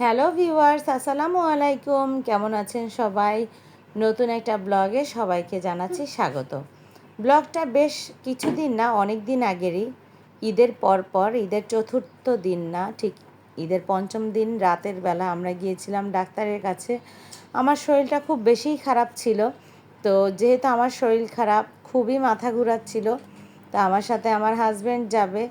Hello viewers, আসসালামু আলাইকুম। কেমন আছেন সবাই? নতুন একটা ব্লগে সবাইকে জানাচ্ছি স্বাগত। ব্লগটা বেশ কিছুদিন না অনেক দিন আগেরই। ঈদের পর পর, ঈদের চতুর্থ দিন না, ঠিক ঈদের পঞ্চম দিন রাতের বেলা আমরা গিয়েছিলাম ডাক্তারের কাছে। আমার শরীরটা খুব বেশি খারাপ ছিল। তো যেহেতু আমার শরীর খারাপ, খুবই মাথা ঘুরাচ্ছিল, তা আমার সাথে আমার হাজব্যান্ড যাবে।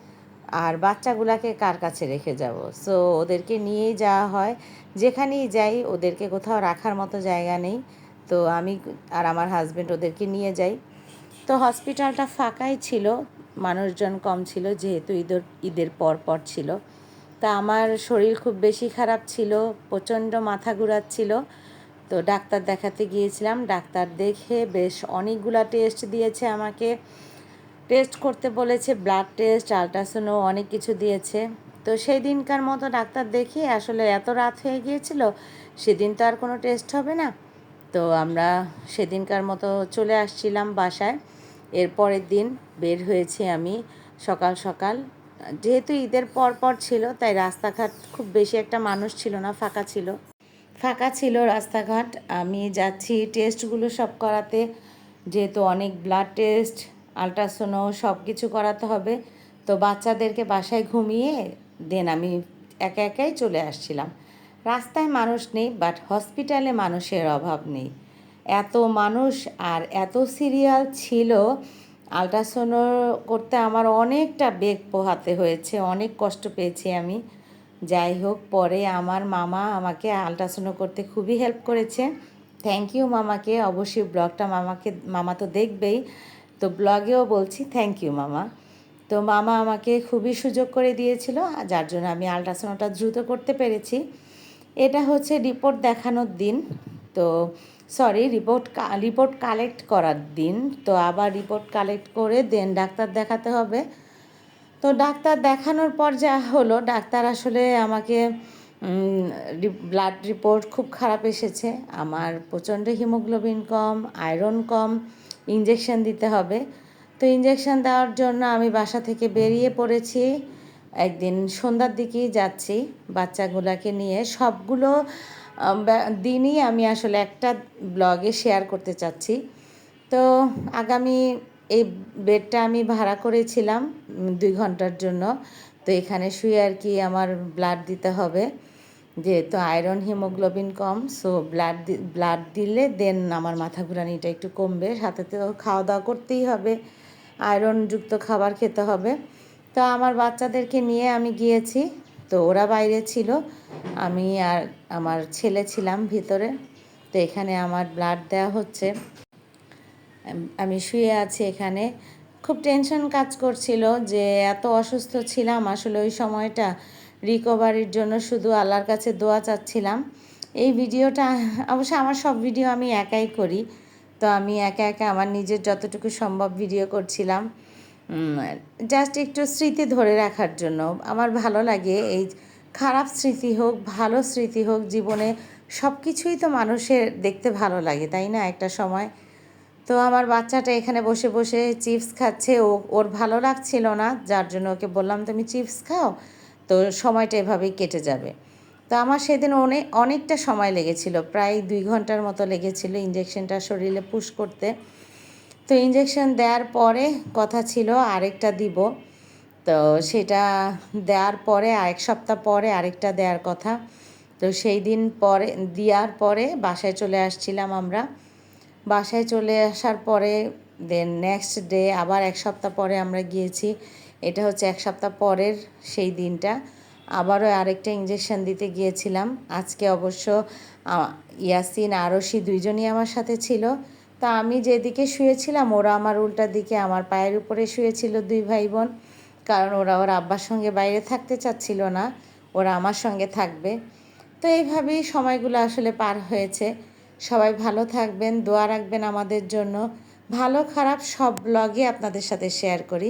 আর বাচ্চাগুলাকে কার কাছে রেখে যাব? সো ওদেরকে নিয়েই যাওয়া হয়। যেখানেই যাই, ওদেরকে কোথাও রাখার মতো জায়গা নেই। তো আমি আর আমার হাজব্যান্ড ওদেরকে নিয়ে যাই। তো হসপিটালটা ফাঁকাই ছিল, মানুষজন কম ছিল, যেহেতু ঈদের ঈদের পর পর ছিল। তা আমার শরীর খুব বেশি খারাপ ছিল, প্রচণ্ড মাথা ঘুরাচ্ছিল। তো ডাক্তার দেখাতে গিয়েছিলাম, ডাক্তার দেখে বেশ অনেকগুলা টেস্ট দিয়েছে আমাকে। টেস্ট করতে বলেছে ব্লাড টেস্ট আলট্রাসাউন্ডও অনেক কিছু দিয়েছে। তো সেই দিনকার মতো ডাক্তার দেখি আসলে এত রাত হয়ে গিয়েছিল, সেদিন তো আর কোনো টেস্ট হবে না। তো আমরা সেদিনকার মতো চলে আসছিলাম বাসায়। এর পরের দিন বের হয়েছি আমি সকাল সকাল। যেহেতু ঈদের পর পর ছিল, তাই রাস্তাঘাট খুব বেশি একটা মানুষ ছিল না, ফাঁকা ছিল। ফাঁকা ছিল রাস্তাঘাট। আমি যাচ্ছি টেস্টগুলো সব করাতে, যেহেতু অনেক ব্লাড টেস্ট আলট্রাসোনো সব কিছু করাতে হবে। তো বাচ্চাদেরকে বাসায় ঘুমিয়ে দেন আমি একা একাই চলে আসছিলাম। রাস্তায় মানুষ নেই বাট হসপিটালে মানুষের অভাব নেই। এত মানুষ আর এত সিরিয়াল ছিল, আলট্রাসোনো করতে আমার অনেকটা বেগ পোহাতে হয়েছে, অনেক কষ্ট পেয়েছি আমি। যাই হোক, পরে আমার মামা আমাকে আলট্রাসোনো করতে খুবই হেল্প করেছে। থ্যাংক ইউ মামাকে, অবশ্যই ব্লগটা মামাকে, মামা তো দেখবেই। তো ব্লগেও বলছি থ্যাংক ইউ মামা। তো মামা আমাকে খুবই সুযোগ করে দিয়েছিল, যার জন্য আমি আলট্রাসাউন্ডটা দ্রুত করতে পেরেছি। এটা হচ্ছে রিপোর্ট দেখানোর দিন, তো সরি, রিপোর্ট রিপোর্ট কালেক্ট করার দিন, তো আবার রিপোর্ট কালেক্ট করে দেন ডাক্তার দেখাতে হবে। তো ডাক্তার দেখানোর পর যা হলো, ডাক্তার আসলে আমাকে ব্লাড রিপোর্ট খুব খারাপ এসেছে। আমার প্রচণ্ড হিমোগ্লোবিন কম, আয়রন কম ইঞ্জেকশন দিতে হবে। তো ইঞ্জেকশন দেওয়ার জন্য আমি বাসা থেকে বেরিয়ে পড়েছি। একদিন সন্ধ্যার দিকেই যাচ্ছি বাচ্চাগুলোকে নিয়ে। সবগুলো দিনই আমি আসলে একটা ব্লগে শেয়ার করতে চাচ্ছি। তো আগামী এই বেডটা আমি ভাড়া করেছিলাম দুই ঘণ্টার জন্য। তো এখানে শুয়ে আর কি আমার ব্লাড দিতে হবে। যেহেতু আয়রন হিমোগ্লোবিন কম সো ব্লাড ব্লাড দিলে দেন আমার মাথা ঘুরানিটা একটু কমবে। সাথে তো খাওয়া দাওয়া করতেই হবে, আয়রনযুক্ত খাবার খেতে হবে। তো আমার বাচ্চাদেরকে নিয়ে আমি গিয়েছি, তো ওরা বাইরে ছিল। আমি আর আমার ছেলে ছিলাম ভিতরে, তো এখানে আমার ব্লাড দেওয়া হচ্ছে। আমি শুয়ে আছি এখানে। খুব টেনশন কাজ করছিল যে এত অসুস্থ ছিলাম আসলে ওই সময়টা। রিকভারির জন্য শুধু আল্লাহর কাছে দোয়া চাচ্ছিলাম। এই ভিডিওটা, অবশ্য আমার সব ভিডিও আমি একাই করি। তো আমি একা একা আমার নিজের যতটুকু সম্ভব ভিডিও করছিলাম। জাস্ট একটু স্মৃতি ধরে রাখার জন্য। আমার ভালো লাগে এই খারাপ স্মৃতি হোক, ভালো স্মৃতি হোক, জীবনে সব কিছুই তো মানুষের দেখতে ভালো লাগে, তাই না? একটা সময়। তো আমার বাচ্চাটা এখানে বসে বসে চিপস খাচ্ছে। ও, ওর ভালো লাগছিল না, যার জন্য ওকে বললাম, তুমি চিপস খাও? তো সময়টা এভাবেই কেটে যাবে। তো আমার সেদিন অনেক অনেকটা সময় লেগেছিল, প্রায় দুই ঘণ্টার মতো লেগেছিল ইঞ্জেকশনটা শরীরে পুশ করতে। তো ইঞ্জেকশন দেওয়ার পরে কথা ছিল আরেকটা দিব। তো সেটা দেওয়ার পরে এক সপ্তাহ পরে আরেকটা দেওয়ার কথা। তো সেই দিন পরে, দেওয়ার পরে বাসায় চলে আসছিলাম আমরা। বাসায় চলে আসার পরে দেন নেক্সট ডে আবার এক সপ্তাহ পরে আমরা গিয়েছি। এটা হচ্ছে এক সপ্তাহ পরের সেই দিনটা। আবারও আরেকটা ইঞ্জেকশন দিতে গিয়েছিলাম। আজকে অবশ্য ইয়াসিন, আরশি দুইজনই আমার সাথে ছিল। তা আমি যেদিকে শুয়েছিলাম, ওরা আমার উল্টার দিকে আমার পায়ের উপরে শুয়েছিল দুই ভাই বোন কারণ ওরা ওর আব্বার সঙ্গে বাইরে থাকতে চাচ্ছিল না, ওরা আমার সঙ্গে থাকবে। তো এইভাবেই সময়গুলো আসলে পার হয়েছে। সবাই ভালো থাকবেন, দোয়া রাখবেন আমাদের জন্য। ভালো খারাপ সব ব্লগে আপনাদের সাথে শেয়ার করি।